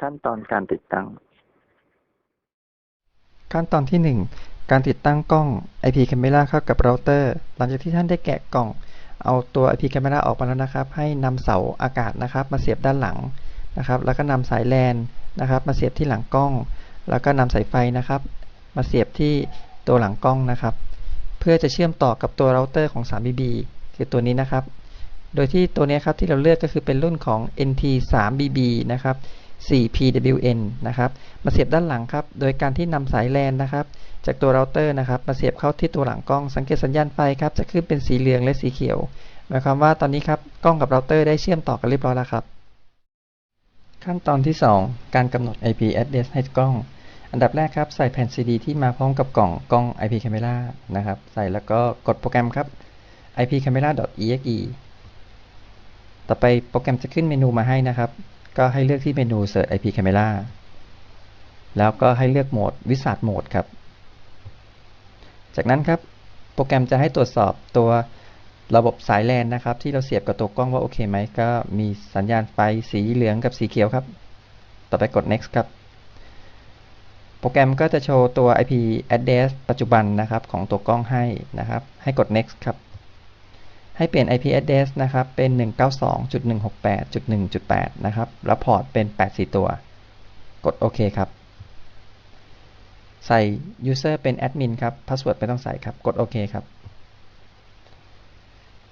ขั้นตอนการติดตั้ง ขั้นตอนที่ 1 การติดตั้งกล้อง IP Camera เข้ากับเราเตอร์ หลังจากที่ท่านได้แกะกล่อง เอาตัว IP Camera ออกมาแล้วนะครับ ให้นำเสาอากาศนะครับ มาเสียบด้านหลังนะครับ แล้วก็นำสายแลนนะครับ มาเสียบที่หลังกล้อง แล้วก็นำสายไฟนะครับ มาเสียบที่ตัวหลังกล้องนะครับ เพื่อจะเชื่อมต่อกับตัวเราเตอร์ของ 3BB คือตัวนี้นะครับ โดยที่ตัวนี้ครับที่เราเลือกก็คือเป็นรุ่นของ NT 3BB นะครับ 4PWN นะครับ มาเสียบด้านหลังครับ โดยการที่นำสายแลนนะครับ จากตัวเราเตอร์นะครับ มาเสียบเข้าที่ตัวหลังกล้อง สังเกตสัญญาณไฟครับ จะขึ้นเป็นสีเหลืองและสีเขียว หมายความว่าตอนนี้ครับ กล้องกับเราเตอร์ได้เชื่อมต่อกันเรียบร้อยแล้วครับ ขั้นตอนที่ 2 การกำหนด IP address ให้กล้อง อันดับแรกครับ ใส่แผ่น CD ที่มาพร้อมกับกล่องกล้อง IP camera นะครับ ใส่แล้วก็กดโปรแกรมครับ IP camera.exe ต่อไปโปรแกรมจะขึ้นเมนูมาให้นะครับ ก็ให้เลือกที่เมนู Search IP Camera แล้วก็ให้เลือกโหมด Wizard Mode ครับ จากนั้นครับโปรแกรมจะให้ตรวจสอบตัวระบบสายแลนนะครับ ที่เราเสียบกับตัวกล้องว่าโอเคไหมก็มีสัญญาณไฟสีเหลืองกับสีเขียวครับ ต่อไปกด next ครับ โปรแกรมก็จะโชว์ตัว IP address ปัจจุบันนะครับของตัวกล้องให้นะครับ ให้กด next ครับ ให้เปลี่ยน IP address นะครับเป็น 192.168.1.8 นะครับ แล้วพอร์ตเป็น 84 ตัว กดโอเคครับ ใส่ user เป็น admin ครับ password ไม่ต้องใส่ครับ กดโอเคครับ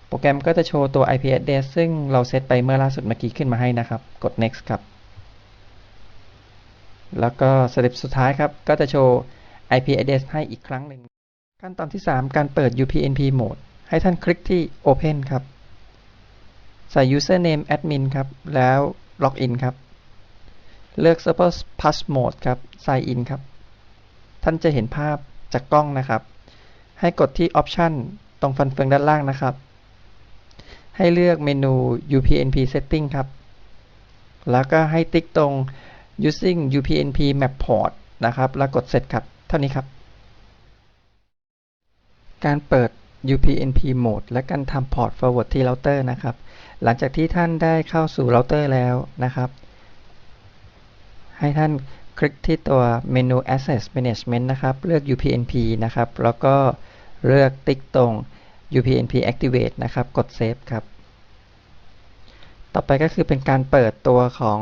โปรแกรมก็จะโชว์ตัว IP address ซึ่งเราเซตไปเมื่อล่าสุดเมื่อกี้ขึ้นมาให้นะครับ กด next ครับ แล้วก็สเต็ปสุดท้ายครับ ก็จะโชว์ IP address ให้อีกครั้งหนึ่ง ขั้นตอนที่ 3 การเปิด UPnP mode ให้ท่านคลิกที่ Open ครับ ใส่ username admin ครับ แล้ว login ครับ เลือก Server Pass Mode ครับ Sign in ครับ ท่านจะเห็นภาพจากกล้องนะครับ ให้กดที่ Option ตรงฟันเฟืองด้านล่างนะครับ ให้เลือกเมนู UPnP Setting ครับ แล้วก็ให้ติ๊กตรง using UPnP Map Port นะครับ แล้วกดเสร็จครับ เท่านี้ครับ การเปิด UPnP Mode และการทำ Port Forward ที่เราเตอร์นะครับ หลังจากที่ท่านได้เข้าสู่เราเตอร์แล้วนะครับ ให้ท่านคลิกที่ตัวเมนู Access Management นะครับ เลือก UPnP นะครับ แล้วก็เลือกติ๊กตรง UPnP Activate นะครับ กด Save ครับ ต่อไปก็คือเป็นการเปิดตัวของ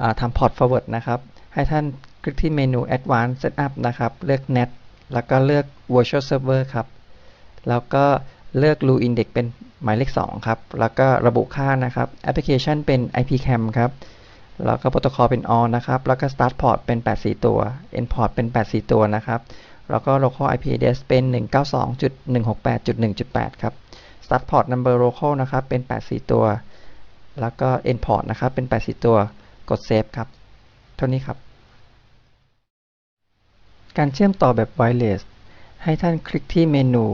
อทำ Port Forward นะครับ ให้ท่านคลิกที่เมนู Advanced Setup นะครับ เลือก Net แล้วก็เลือก Virtual Server ครับ แล้วก็เลือก Rule Index เป็นหมายเลข 2 ครับ แล้วก็ระบุค่านะครับ Application เป็น IPCam ครับ แล้วก็โปรโตคอลเป็น on นะครับ แล้วก็ start port เป็น 84 ตัว end port เป็น 84 ตัวนะครับ แล้วก็ local IP address เป็น 192.168.1.8 ครับ start port number local นะครับ เป็น 84 ตัว แล้วก็ end port นะครับ เป็น 84 ตัว กด save ครับ เท่านี้ครับ การเชื่อมต่อแบบ wireless ให้ท่านคลิกที่เมนู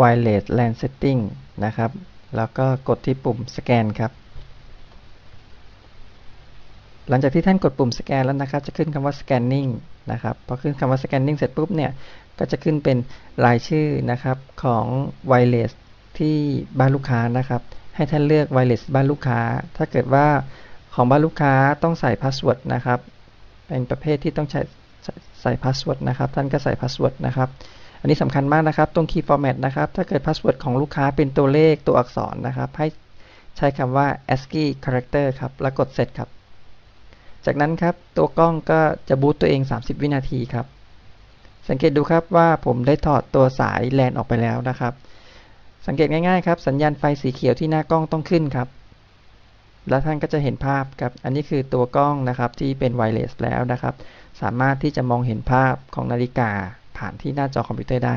wireless LAN setting นะครับ แล้วก็กดที่ปุ่มสแกนครับ หลังจากที่ท่านกดปุ่มสแกนแล้วนะครับ จะขึ้นคำว่า scanning นะครับ พอขึ้นคำว่า scanning เสร็จปุ๊บเนี่ย ก็จะขึ้นเป็นรายชื่อนะครับของ wireless ที่บ้านลูกค้านะครับ ให้ท่านเลือก wireless บ้านลูกค้า ถ้าเกิดว่าของบ้านลูกค้าต้องใส่ password นะครับ เป็นประเภทที่ต้องใช้ใส่ password นะครับ ท่านก็ใส่ password นะครับ นนี้สำคัญมากนะครับ ตรง key format นะครับ ถ้าเกิด password ของลูกค้าเป็นตัวเลขตัวอักษรนะครับ ให้ใช้คำว่า ASCII character ครับ แล้วกดเสร็จครับ จากนั้นครับ ตัวกล้องก็จะบูตตัวเอง 30 วินาทีครับ สังเกตดูครับว่าผมได้ถอดตัวสายแลนออกไปแล้วนะครับ สังเกตง่ายๆครับ สัญญาณไฟสีเขียวที่หน้ากล้องต้องขึ้นครับ แล้วท่านก็จะเห็นภาพครับ อันนี้คือตัวกล้องนะครับที่เป็นไวเลสแล้วนะครับ สามารถที่จะมองเห็นภาพของนาฬิกา ผ่านที่หน้าจอคอมพิวเตอร์ได้